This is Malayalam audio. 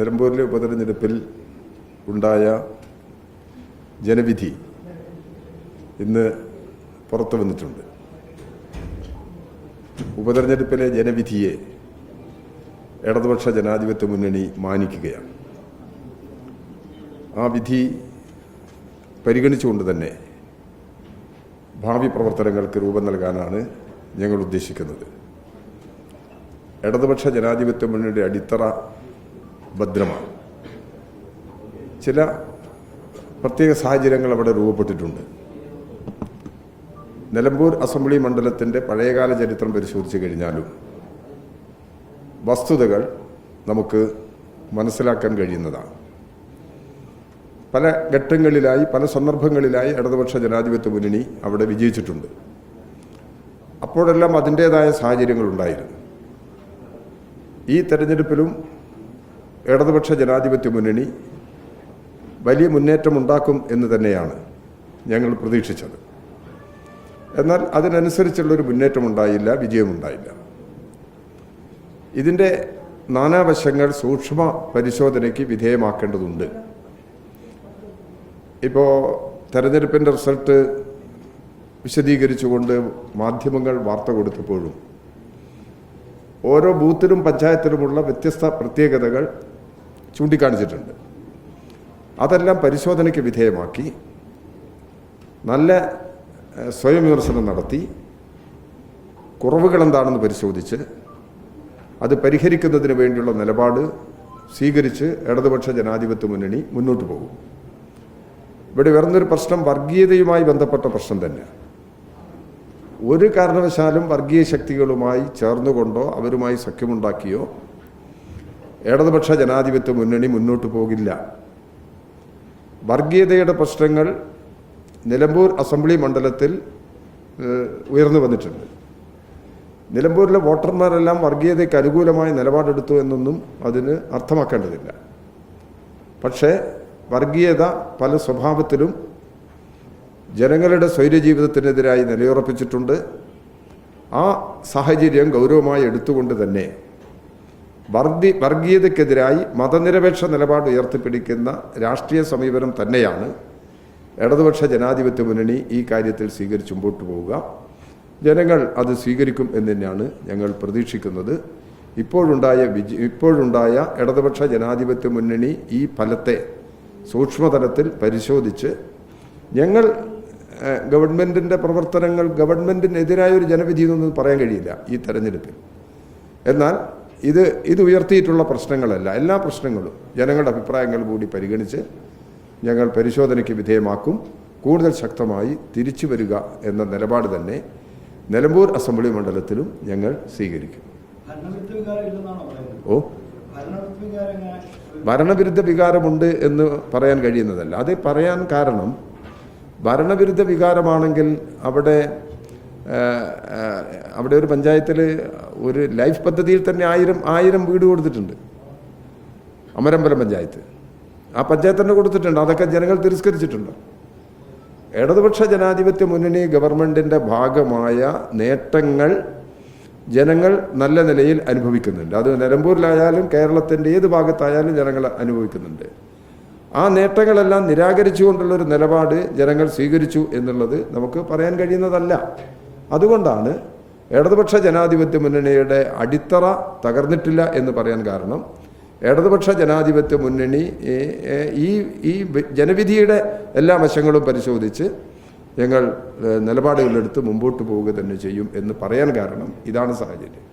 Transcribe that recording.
നിലമ്പൂരിലെ ഉപതെരഞ്ഞെടുപ്പിൽ ഉണ്ടായ ജനവിധി ഇന്ന് പുറത്തു വന്നിട്ടുണ്ട്. ഉപതെരഞ്ഞെടുപ്പിലെ ജനവിധിയെ ഇടതുപക്ഷ ജനാധിപത്യ മുന്നണി മാനിക്കുകയാണ്. ആ വിധി പരിഗണിച്ചുകൊണ്ട് തന്നെ ഭാവി പ്രവർത്തനങ്ങൾക്ക് രൂപം നൽകാനാണ് ഞങ്ങൾ ഉദ്ദേശിക്കുന്നത്. ഇടതുപക്ഷ ജനാധിപത്യ മുന്നണിയുടെ അടിത്തറ ഭദ്രമാണ്. ചില പ്രത്യേക സാഹചര്യങ്ങൾ അവിടെ രൂപപ്പെട്ടിട്ടുണ്ട്. നിലമ്പൂർ അസംബ്ലി മണ്ഡലത്തിന്റെ പഴയകാല ചരിത്രം പരിശോധിച്ച് കഴിഞ്ഞാലും വസ്തുതകൾ നമുക്ക് മനസ്സിലാക്കാൻ കഴിയുന്നതാണ്. പല ഘട്ടങ്ങളിലായി പല സന്ദർഭങ്ങളിലായി ഇടതുപക്ഷ ജനാധിപത്യ മുന്നണി അവിടെ വിജയിച്ചിട്ടുണ്ട്. അപ്പോഴെല്ലാം അതിന്റേതായ സാഹചര്യങ്ങളുണ്ടായിരുന്നു ഈ തെരഞ്ഞെടുപ്പിലും ഇടതുപക്ഷ ജനാധിപത്യ മുന്നണി വലിയ മുന്നേറ്റമുണ്ടാക്കും എന്ന് തന്നെയാണ് ഞങ്ങൾ പ്രതീക്ഷിച്ചത്. എന്നാൽ അതിനനുസരിച്ചുള്ളൊരു മുന്നേറ്റമുണ്ടായില്ല വിജയമുണ്ടായില്ല ഇതിന്റെ നാനാവശങ്ങൾ സൂക്ഷ്മ പരിശോധനയ്ക്ക് വിധേയമാക്കേണ്ടതുണ്ട്. ഇപ്പോൾ തെരഞ്ഞെടുപ്പിന്റെ റിസൾട്ട് വിശദീകരിച്ചുകൊണ്ട് മാധ്യമങ്ങൾ വാർത്ത കൊടുത്തപ്പോഴും ഓരോ ബൂത്തിലും പഞ്ചായത്തിലുമുള്ള വ്യത്യസ്ത പ്രത്യേകതകൾ ചൂണ്ടിക്കാണിച്ചിട്ടുണ്ട്. അതെല്ലാം പരിശോധനയ്ക്ക് വിധേയമാക്കി നല്ല സ്വയം വിമർശനം നടത്തി കുറവുകൾ എന്താണെന്ന് പരിശോധിച്ച് അത് പരിഹരിക്കുന്നതിന് വേണ്ടിയുള്ള നിലപാട് സ്വീകരിച്ച് ഇടതുപക്ഷ ജനാധിപത്യ മുന്നണി മുന്നോട്ട് പോകും. ഇവിടെ വരുന്നൊരു പ്രശ്നം വർഗീയതയുമായി ബന്ധപ്പെട്ട പ്രശ്നം തന്നെ. ഒരു കാരണവശാലും വർഗീയ ശക്തികളുമായി ചേർന്നുകൊണ്ടോ അവരുമായി സഖ്യമുണ്ടാക്കിയോ ഇടതുപക്ഷ ജനാധിപത്യ മുന്നണി മുന്നോട്ട് പോകില്ല. വർഗീയതയുടെ പ്രശ്നങ്ങൾ നിലമ്പൂർ അസംബ്ലി മണ്ഡലത്തിൽ ഉയർന്നു വന്നിട്ടുണ്ട്. നിലമ്പൂരിലെ വോട്ടർമാരെല്ലാം വർഗീയതയ്ക്ക് അനുകൂലമായ നിലപാടെടുത്തു എന്നൊന്നും അതിന് അർത്ഥമാക്കേണ്ടതില്ല. പക്ഷേ വർഗീയത പല സ്വഭാവത്തിലും ജനങ്ങളുടെ സ്വൈര്യജീവിതത്തിനെതിരായി നിലയുറപ്പിച്ചിട്ടുണ്ട്. ആ സാഹചര്യം ഗൗരവമായി എടുത്തുകൊണ്ട് തന്നെ വർഗി വർഗീയതയ്ക്കെതിരായി മതനിരപേക്ഷ നിലപാട് ഉയർത്തിപ്പിടിക്കുന്ന രാഷ്ട്രീയ സമീപനം തന്നെയാണ്. ഇടതുപക്ഷ ജനാധിപത്യ മുന്നണി ഈ കാര്യത്തിൽ സ്വീകരിച്ച് മുമ്പോട്ട് പോവുക. ജനങ്ങൾ അത് സ്വീകരിക്കും എന്ന് തന്നെയാണ് ഞങ്ങൾ പ്രതീക്ഷിക്കുന്നത്. ഇപ്പോഴുണ്ടായ വിജ ഇപ്പോഴുണ്ടായ ഇടതുപക്ഷ ജനാധിപത്യ മുന്നണി ഈ ഫലത്തെ സൂക്ഷ്മതലത്തിൽ പരിശോധിച്ച് ഞങ്ങൾ ഗവൺമെന്റിന്റെ പ്രവർത്തനങ്ങൾ ഗവൺമെന്റിനെതിരായ ഒരു ജനവിധി എന്നൊന്നും പറയാൻ കഴിയില്ല ഈ തെരഞ്ഞെടുപ്പിൽ. എന്നാൽ ഇത് ഇത് ഉയർത്തിയിട്ടുള്ള പ്രശ്നങ്ങളല്ല. എല്ലാ പ്രശ്നങ്ങളും ജനങ്ങളുടെ അഭിപ്രായങ്ങൾ കൂടി പരിഗണിച്ച് ഞങ്ങൾ പരിശോധനയ്ക്ക് വിധേയമാക്കും. കൂടുതൽ ശക്തമായി തിരിച്ചു വരിക എന്ന നിലപാട് തന്നെ നിലമ്പൂർ അസംബ്ലി മണ്ഡലത്തിലും ഞങ്ങൾ സ്വീകരിക്കും. ഓ ഭരണവിരുദ്ധ വികാരം വികാരമുണ്ട് എന്ന് പറയാൻ കഴിയുന്നതല്ല. അത് പറയാൻ കാരണം ഭരണവിരുദ്ധ വികാരമാണെങ്കിൽ അവിടെ അവിടെ ഒരു പഞ്ചായത്തിൽ ഒരു ലൈഫ് പദ്ധതിയിൽ തന്നെ ആയിരം ആയിരം വീട് കൊടുത്തിട്ടുണ്ട്. അമരമ്പലം പഞ്ചായത്ത്. ആ പഞ്ചായത്ത് തന്നെ കൊടുത്തിട്ടുണ്ട്. അതൊക്കെ ജനങ്ങൾ തിരസ്കരിച്ചിട്ടുണ്ട്. ഇടതുപക്ഷ ജനാധിപത്യ മുന്നണി ഗവൺമെന്റിന്റെ ഭാഗമായ നേട്ടങ്ങൾ ജനങ്ങൾ നല്ല നിലയിൽ അനുഭവിക്കുന്നുണ്ട്. അത് നിലമ്പൂരിലായാലും കേരളത്തിന്റെ ഏത് ഭാഗത്തായാലും ജനങ്ങൾ അനുഭവിക്കുന്നുണ്ട്. ആ നേട്ടങ്ങളെല്ലാം നിരാകരിച്ചുകൊണ്ടുള്ള ഒരു നിലപാട് ജനങ്ങൾ സ്വീകരിച്ചു എന്നുള്ളത് നമുക്ക് പറയാൻ കഴിയുന്നതല്ല. അതുകൊണ്ടാണ് ഇടതുപക്ഷ ജനാധിപത്യ മുന്നണിയുടെ അടിത്തറ തകർന്നിട്ടില്ല എന്ന് പറയാൻ കാരണം. ഇടതുപക്ഷ ജനാധിപത്യ മുന്നണി ഈ ഈ ജനവിധിയുടെ എല്ലാ വശങ്ങളും പരിശോധിച്ച് ഞങ്ങൾ നിലപാടുകളെടുത്ത് മുമ്പോട്ട് പോവുക തന്നെ ചെയ്യും എന്ന് പറയാൻ കാരണം ഇതാണ് സാഹചര്യം.